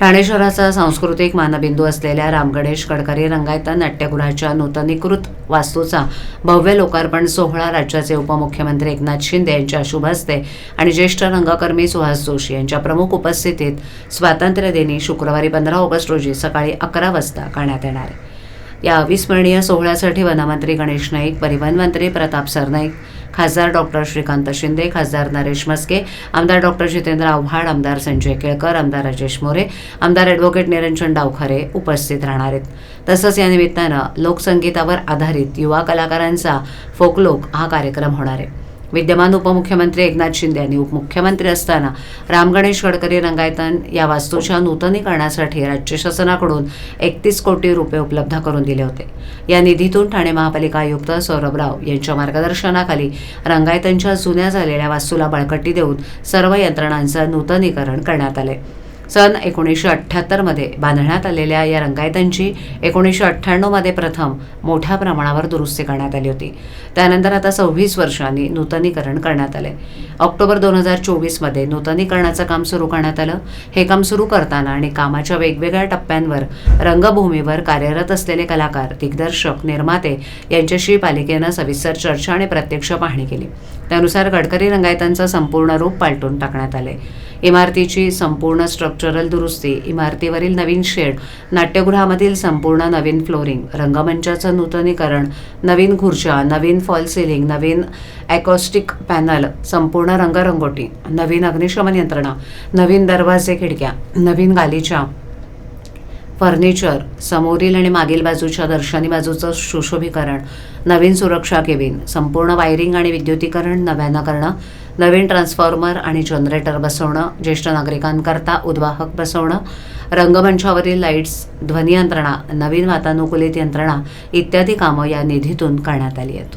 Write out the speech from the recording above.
ठाणे शहराचा सांस्कृतिक मानबिंदू असलेल्या रामगणेश गडकरी रंगायता नाट्यगृहाच्या नूतनीकृत वास्तूचा भव्य लोकार्पण सोहळा राज्याचे उपमुख्यमंत्री एकनाथ शिंदे यांच्या शुभ हस्ते आणि ज्येष्ठ रंगकर्मी सुहास जोशी यांच्या प्रमुख उपस्थितीत स्वातंत्र्यदिनी शुक्रवारी पंधरा ऑगस्ट रोजी सकाळी अकरा वाजता करण्यात येणार आहे. या अविस्मरणीय सोहळ्यासाठी वनमंत्री गणेश नाईक परिवहन मंत्री प्रताप सरनाईक खासदार डॉक्टर श्रीकांत शिंदे खासदार नरेश मस्के आमदार डॉक्टर जितेंद्र आव्हाड आमदार संजय केळकर आमदार राजेश मोरे आमदार ॲडव्होकेट निरंजन डावखरे उपस्थित राहणार आहेत. तसंच या निमित्तानं लोकसंगीतावर आधारित युवा कलाकारांचा फोकलोक हा कार्यक्रम होणार आहे. विद्यमान उपमुख्यमंत्री एकनाथ शिंदे यांनी उपमुख्यमंत्री असताना राम गणेश गडकरी रंगायतन या वास्तूच्या नूतनीकरणासाठी राज्य शासनाकडून एकतीस कोटी रुपये उपलब्ध करून दिले होते. या निधीतून ठाणे महापालिका आयुक्त सौरभ राव यांच्या मार्गदर्शनाखाली रंगायतनच्या जुन्या झालेल्या वास्तूला बळकटी देऊन सर्व यंत्रणांचं नूतनीकरण करण्यात आले सन एकोणीसशे अठ्ठ्याहत्तरमध्ये बांधण्यात आलेल्या या रंगायतांची एकोणीसशे अठ्ठ्याण्णवमध्ये प्रथम मोठ्या प्रमाणावर दुरुस्ती करण्यात आली होती. त्यानंतर आता सव्वीस वर्षांनी नूतनीकरण करण्यात आले. ऑक्टोबर दोन हजार चोवीसमध्ये नूतनीकरणाचं काम सुरू करण्यात आलं. हे काम सुरू करताना आणि कामाच्या वेगवेगळ्या टप्प्यांवर रंगभूमीवर कार्यरत असलेले कलाकार दिग्दर्शक निर्माते यांच्याशी पालिकेनं सविस्तर चर्चा आणि प्रत्यक्ष पाहणी केली. त्यानुसार गडकरी रंगायतांचं संपूर्ण रूप पालटून टाकण्यात आले. इमारतीची संपूर्ण स्ट्रक्चरल दुरुस्ती इमारतीवरील नवीन शेड नाट्यगृहामधील संपूर्ण नवीन फ्लोरिंग रंगमंचाचं नूतनीकरण नवीन खुर्च्या नवीन फॉल सिलिंग नवीन ॲकॉस्टिक पॅनल संपूर्ण रंगरंगोटी नवीन अग्निशमन यंत्रणा नवीन दरवाजे खिडक्या नवीन गालीच्या फर्निचर समोरील आणि मागील बाजूच्या दर्शनी बाजूचं सुशोभीकरण नवीन सुरक्षा केबिन संपूर्ण वायरिंग आणि विद्युतीकरण नव्यानं करणं नवीन ट्रान्सफॉर्मर आणि जनरेटर बसवणं ज्येष्ठ नागरिकांकरता उद्वाहक बसवणं रंगमंचावरील लाईट्स ध्वनियंत्रणा नवीन वातानुकूलित यंत्रणा इत्यादी कामं या निधीतून करण्यात आली आहेत.